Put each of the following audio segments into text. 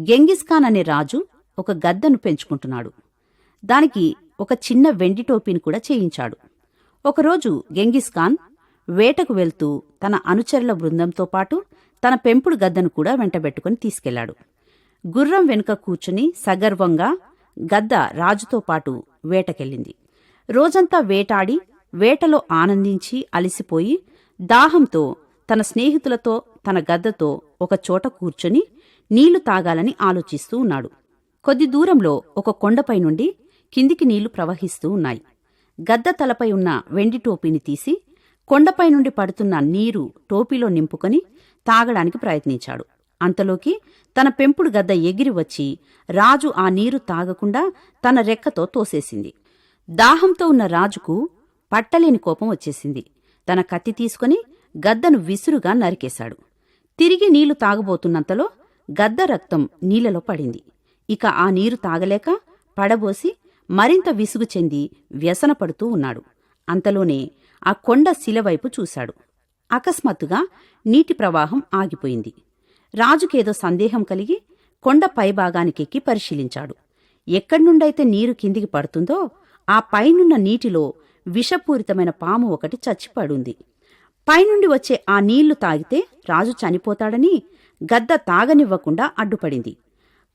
గెంగిస్ఖాన్ అనే రాజు ఒక గద్దను పెంచుకుంటున్నాడు. దానికి ఒక చిన్న వెండి టోపీని కూడా చేయించాడు. ఒకరోజు గెంగిస్ఖాన్ వేటకు వెళ్తూ తన అనుచరుల బృందంతో పాటు తన పెంపుడు గద్దను కూడా వెంటబెట్టుకుని తీసుకెళ్ళాడు. గుర్రం వెనుక కూర్చుని సగర్వంగా గద్ద రాజుతో పాటు వేటకెళ్ళింది. రోజంతా వేటాడి వేటలో ఆనందించి అలిసిపోయి దాహంతో తన స్నేహితులతో తన గద్దతో ఒక చోట కూర్చొని నీళ్ళు తాగాలని ఆలోచిస్తూ ఉన్నాడు. కొద్ది దూరంలో ఒక కొండపై నుండి కిందికి నీళ్ళు ప్రవహిస్తూ ఉన్నాయి. గద్ద తలపై ఉన్న వెండి టోపీని తీసి కొండపై నుండి పడుతున్న నీరు టోపీలో నింపుకొని తాగడానికి ప్రయత్నించాడు. అంతలోకి తన పెంపుడు గద్ద ఎగిరి వచ్చి రాజు ఆ నీరు తాగకుండా తన రెక్కతో తోసేసింది. దాహంతో ఉన్న రాజుకు పట్టలేని కోపం వచ్చేసింది. తన కత్తి తీసుకుని గద్దను విసురుగా నరికేశాడు. తిరిగి నీళ్ళు తాగబోతున్నంతలో గద్ద రక్తం నీళ్ళలో పడింది. ఇక ఆ నీరు తాగలేక పడబోసి మరింత విసుగు చెంది వ్యసనపడుతూ ఉన్నాడు. అంతలోనే ఆ కొండ శిలవైపు చూశాడు. అకస్మాత్తుగా నీటి ప్రవాహం ఆగిపోయింది. రాజుకేదో సందేహం కలిగి కొండ పైభాగానికెక్కి పరిశీలించాడు. ఎక్కడ్నుండైతే నీరు కిందికి పడుతుందో ఆ పైనున్న నీటిలో విషపూరితమైన పాము ఒకటి చచ్చిపడుంది. పైనుండి వచ్చే ఆ నీళ్ళు తాగితే రాజు చనిపోతాడని గద్ద తాగనివ్వకుండా అడ్డుపడింది.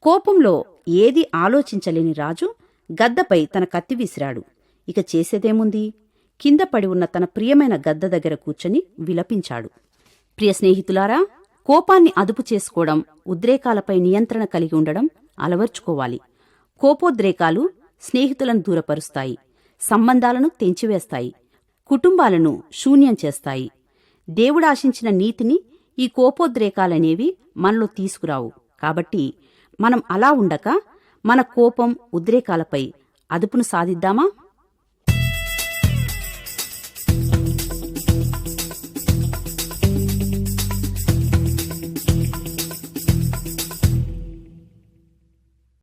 కోపంలో ఏది ఆలోచించలేని రాజు గద్దపై తన కత్తి విసిరాడు. ఇక చేసేదేముంది? కింద పడి ఉన్న తన ప్రియమైన గద్ద దగ్గర కూర్చొని విలపించాడు. ప్రియ స్నేహితులారా కోపాన్ని అదుపు చేసుకోవడం ఉద్రేకాలపై నియంత్రణ కలిగి ఉండడం అలవర్చుకోవాలి. కోపోద్రేకాలు స్నేహితులను దూరపరుస్తాయి సంబంధాలను తెంచివేస్తాయి. కుటుంబాలను శూన్యం చేస్తాయి. దేవుడాశించిన నీతిని ఈ కోపోద్రేకాలనేవి మనలో తీసుకురావు. కాబట్టి మనం అలా ఉండక మన కోపం ఉద్రేకాలపై అదుపును సాధిద్దామా?